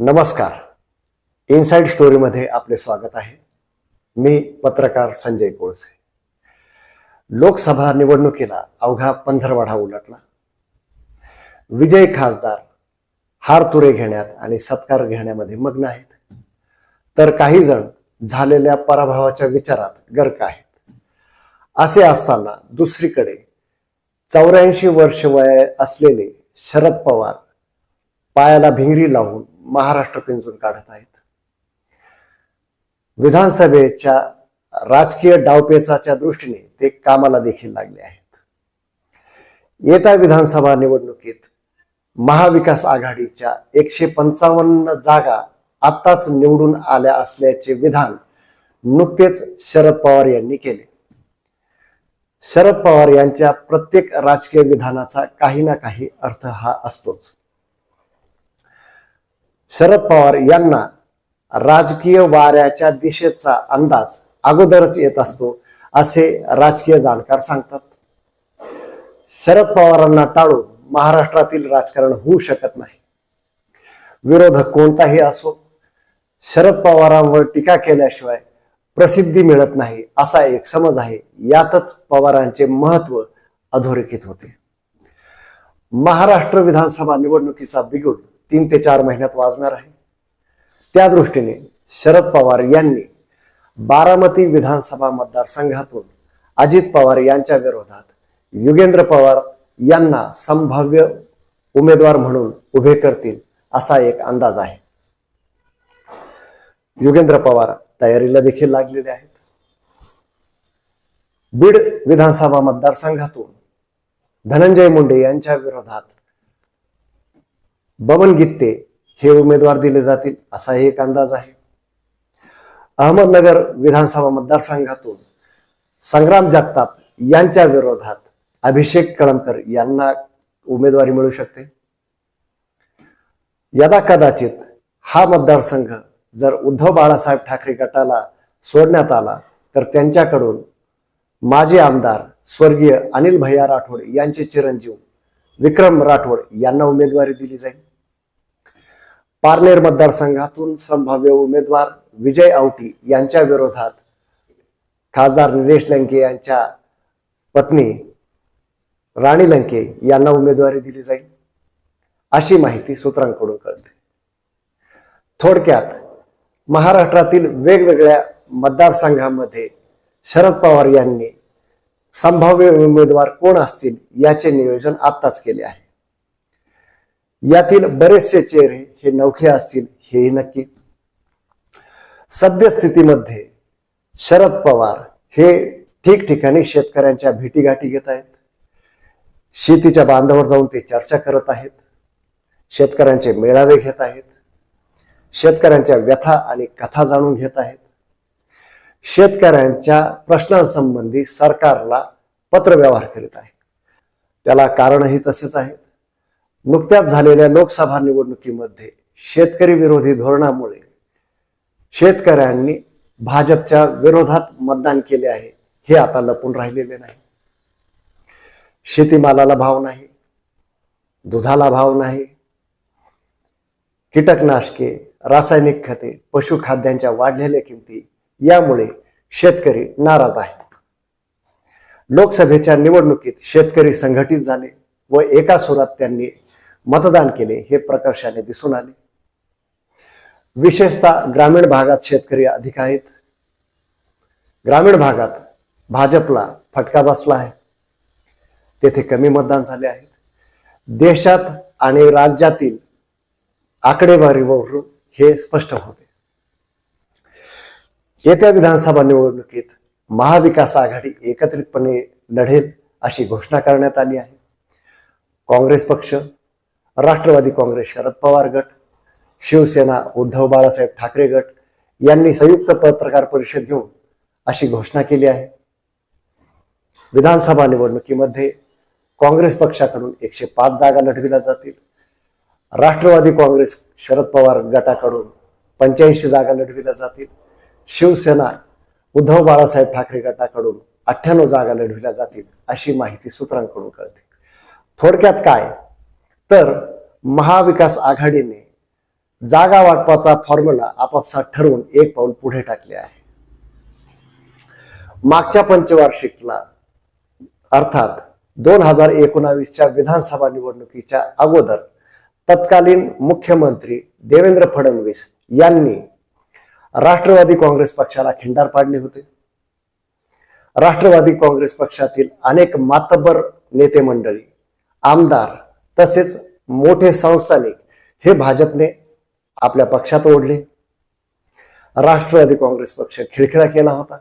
नमस्कार. इनसाइड स्टोरीमध्ये आपले स्वागत आहे. मी पत्रकार संजय कोळसे. लोकसभा निवडणुकीला अवघा पंधरवाडा उलटला. विजय खासदार हार तुरे घेण्यात आणि सत्कार घेण्यामध्ये मग्न आहेत. तर काही जण झालेल्या पराभवाच्या विचारात गर्क आहेत. असे असताना दुसरीकडे चौऱ्याऐंशी वर्ष वय असलेले शरद पवार पायाला भिंगरी लावून महाराष्ट्र पिंजून काढत आहेत. विधानसभेच्या राजकीय डावपेचाच्या दृष्टीने ते कामाला देखील लागले आहेत. येत्या विधानसभा निवडणुकीत महाविकास आघाडीच्या एकशे पंचावन्न जागा आत्ताच निवडून आल्या असल्याचे विधान नुकतेच शरद पवार यांनी केले. शरद पवार यांच्या प्रत्येक राजकीय विधानाचा काही ना काही अर्थ हा असतोच. शरद पवार यांना राजकीय वाऱ्याच्या दिशेचा अंदाज अगोदरच येत असतो असे राजकीय जाणकार सांगतात. शरद पवारांना टाळून महाराष्ट्रातील राजकारण होऊ शकत नाही. विरोधक कोणताही असो शरद पवारांवर टीका केल्याशिवाय प्रसिद्धी मिळत नाही असा एक समज आहे. यातच पवारांचे महत्त्व अधोरेखित होते. महाराष्ट्र विधानसभा निवडणुकीचा बिगुल तीन ते चार महिन्यात वाजणार आहे. त्या दृष्टीने शरद पवार यांनी बारामती विधानसभा मतदारसंघातून अजित पवार यांच्या विरोधात युगेंद्र पवार यांना संभाव्य उमेदवार म्हणून उभे करतील असा एक अंदाज आहे. युगेंद्र पवार तयारीला देखील लागलेले आहेत. बीड विधानसभा मतदारसंघातून धनंजय मुंडे यांच्या विरोधात बबन गित्ते हे उमेदवार दिले जातील असाही एक अंदाज आहे. अहमदनगर विधानसभा मतदारसंघातून संग्राम जगताप यांच्या विरोधात अभिषेक कळमकर यांना उमेदवारी मिळू शकते. यदा कदाचित हा मतदारसंघ जर उद्धव बाळासाहेब ठाकरे गटाला सोडण्यात आला तर त्यांच्याकडून माजी आमदार स्वर्गीय अनिल भैया राठोड यांचे चिरंजीव विक्रम राठोड यांना उमेदवारी दिली जाईल. पारनेर मतदारसंघातून संभाव्य उमेदवार विजय औटी यांच्या विरोधात खासदार निलेश लंके यांच्या पत्नी राणी लंके यांना उमेदवारी दिली जाईल. अशी माहिती सूत्रांकडून कळते. थोडक्यात महाराष्ट्रातील वेगवेगळ्या मतदारसंघामध्ये शरद पवार यांनी संभाव्य उमेदवार कोण असतील याचे नियोजन आत्ताच केले आहे. यातील बरेचसे चेहरे हे नौखे असतील हेही नक्की. सद्यस्थितीमध्ये शरद पवार हे ठिकठिकाणी शेतकऱ्यांच्या भेटीगाठी घेत आहेत. शेतीच्या बांधावर जाऊन ते चर्चा करत आहेत. शेतकऱ्यांचे मेळावे घेत आहेत. शेतकऱ्यांच्या व्यथा आणि कथा जाणून घेत आहेत. शेतकऱ्यांच्या प्रश्नांसंबंधी सरकारला पत्रव्यवहार करीत आहे. त्याला कारणही तसेच आहेत. नुकत्याच झालेल्या लोकसभा निवडणुकीमध्ये शेतकरी विरोधी धोरणामुळे शेतकऱ्यांनी भाजपच्या विरोधात मतदान केले आहे. हे आता लपून राहिलेले नाही. शेतीमालाला भाव नाही. दुधाला भाव नाही. कीटकनाशके रासायनिक खते पशुखाद्यांच्या वाढलेल्या किमती यामुळे शेतकरी नाराज आहेत लोकसभेच्या निवडणुकीत शेतकरी संघटित झाले व एका सुरात त्यांनी मतदान केले हे प्रकर्षाने दिसून आले. विशेषतः ग्रामीण भागात शेतकरी अधिक आहेत. ग्रामीण भागात भाजपला फटका बसला आहे. तेथे कमी मतदान झाले आहेत देशात आणि राज्यातील आकडेवारीवरून हे स्पष्ट होते. येत्या विधानसभा निवडणुकीत महाविकास आघाडी एकत्रितपणे लढेल अशी घोषणा करण्यात आली आहे. काँग्रेस पक्ष राष्ट्रवादी काँग्रेस शरद पवार गट शिवसेना उद्धव बाळासाहेब ठाकरे गट यांनी संयुक्त पत्रकार परिषद घेऊन अशी घोषणा केली आहे. विधानसभा निवडणुकीमध्ये काँग्रेस पक्षाकडून एकशे पाच जागा लढविल्या जातील. राष्ट्रवादी काँग्रेस शरद पवार गटाकडून पंच्याऐंशी जागा लढविल्या जातील. शिवसेना उद्धव बाळासाहेब ठाकरे गटाकडून अठ्ठ्याण्णव जागा लढविल्या जातील अशी माहिती सूत्रांकडून कळते. थोडक्यात काय? तर महाविकास आघाडीने जागा वाटपाचा फॉर्म्युला आपापसात ठरवून एक पाऊल पुढे टाकले आहे. मागच्या पंचवार्षिकला अर्थात दोन हजार एकोणावीसच्या विधानसभा निवडणुकीच्या अगोदर तत्कालीन मुख्यमंत्री देवेंद्र फडणवीस यांनी राष्ट्रवादी काँग्रेस पक्षाला खिंडार पाडले होते. राष्ट्रवादी काँग्रेस पक्षातील अनेक मातबर नेते मंडळी आमदार तसेच मोठे संस्थानिक हे भाजपने आपल्या पक्षात ओढले. राष्ट्रवादी काँग्रेस पक्ष खिळखिळा केला होता.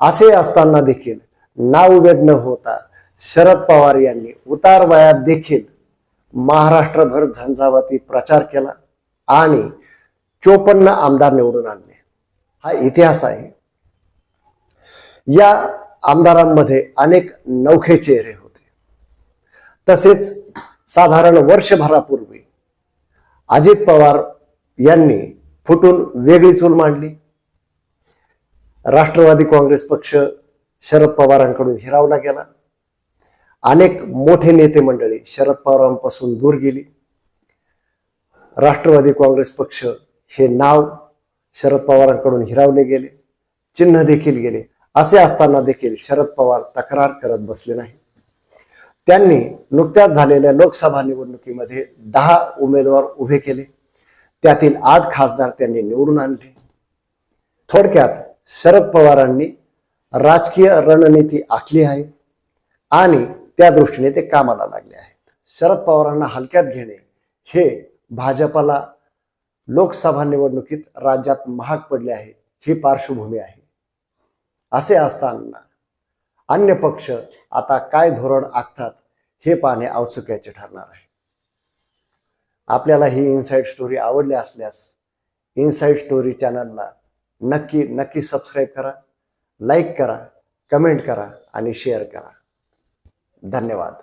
असे असताना देखील नाउमेद न होता शरद पवार यांनी उतार वयात देखील महाराष्ट्रभर झंझावाती प्रचार केला आणि चोपन्न आमदार निवडून आणले. हा इतिहास आहे. या आमदारांमध्ये अनेक नौखे चेहरे होते. तसेच साधारण वर्षभरापूर्वी अजित पवार यांनी फुटून वेगळी चूल मांडली. राष्ट्रवादी काँग्रेस पक्ष शरद पवारांकडून हिरावला गेला. अनेक मोठे नेते मंडळी शरद पवारांपासून दूर गेली. राष्ट्रवादी काँग्रेस पक्ष हे नाव शरद पवारांकडून हिरावले गेले. चिन्ह देखील गेले. असे असताना देखील शरद पवार तक्रार करत बसले नाही त्यांनी नुकत्याच झालेल्या लोकसभा निवडणुकीमध्ये दहा उमेदवार उभे केले. त्यातील आठ खासदार त्यांनी निवडून आणले. थोडक्यात शरद पवारांनी राजकीय रणनीती आखली आहे आणि त्या दृष्टीने ते कामाला लागले आहेत. शरद पवारांना हलक्यात घेणे हे भाजपाला लोकसभा निवडणुकीत राज्यात महाग पडले आहे ही पार्श्वभूमी आहे. असे असताना अन्य पक्ष आता काय धोरण आखतात हे पाहणे औत्सुक्याचे ठरणार आहे. आपल्याला ही इनसाईड स्टोरी आवडली असल्यास इनसाईड स्टोरी चॅनलला नक्की नक्की सबस्क्राईब करा लाईक करा कमेंट करा आणि शेअर करा. धन्यवाद.